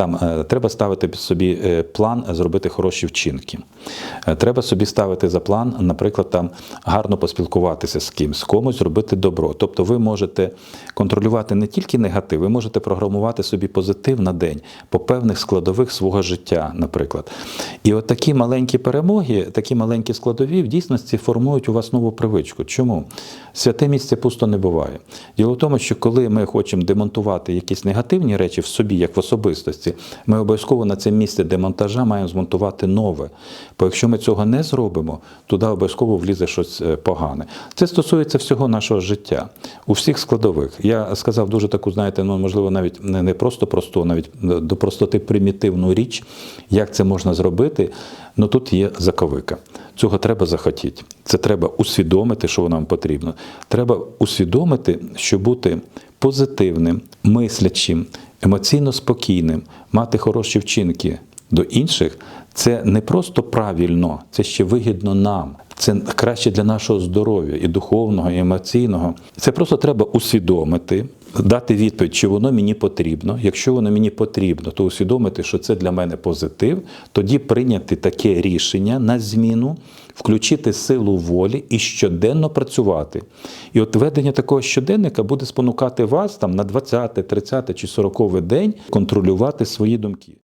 Там е, треба ставити собі е, план зробити хороші вчинки. Е, Треба собі ставити за план, наприклад, там гарно поспілкуватися з кимсь, комусь зробити добро. Тобто ви можете контролювати не тільки негатив, ви можете програмувати собі позитив на день по певних складових свого життя, наприклад. І от такі маленькі перемоги, такі маленькі складові в дійсності формують у вас нову привичку. Чому? Святе місце пусто не буває. Діло в тому, що коли ми хочемо демонтувати якісь негативні речі в собі, як в особистості, ми обов'язково на це місце демонтажа маємо змонтувати нове. Бо якщо ми цього не зробимо, туди обов'язково влізе щось е, погане. Це стосується всього нашого життя, у всіх складових. Я сказав дуже таку, знаєте, ну можливо, навіть не просто просту, навіть е, до простоти примітивну річ, як це можна зробити. Ну тут є заковика. Цього треба захотіти. Це треба усвідомити, що нам потрібно. Треба усвідомити, що бути позитивним, мислячим, емоційно спокійним, мати хороші вчинки до інших це не просто правильно, це ще вигідно нам. Це краще для нашого здоров'я і духовного, і емоційного. Це просто треба усвідомити, дати відповідь, чи воно мені потрібно. Якщо воно мені потрібно, то усвідомити, що це для мене позитив, тоді прийняти таке рішення на зміну, включити силу волі і щоденно працювати. І от ведення такого щоденника буде спонукати вас там на 20, 30 чи 40 день контролювати свої думки.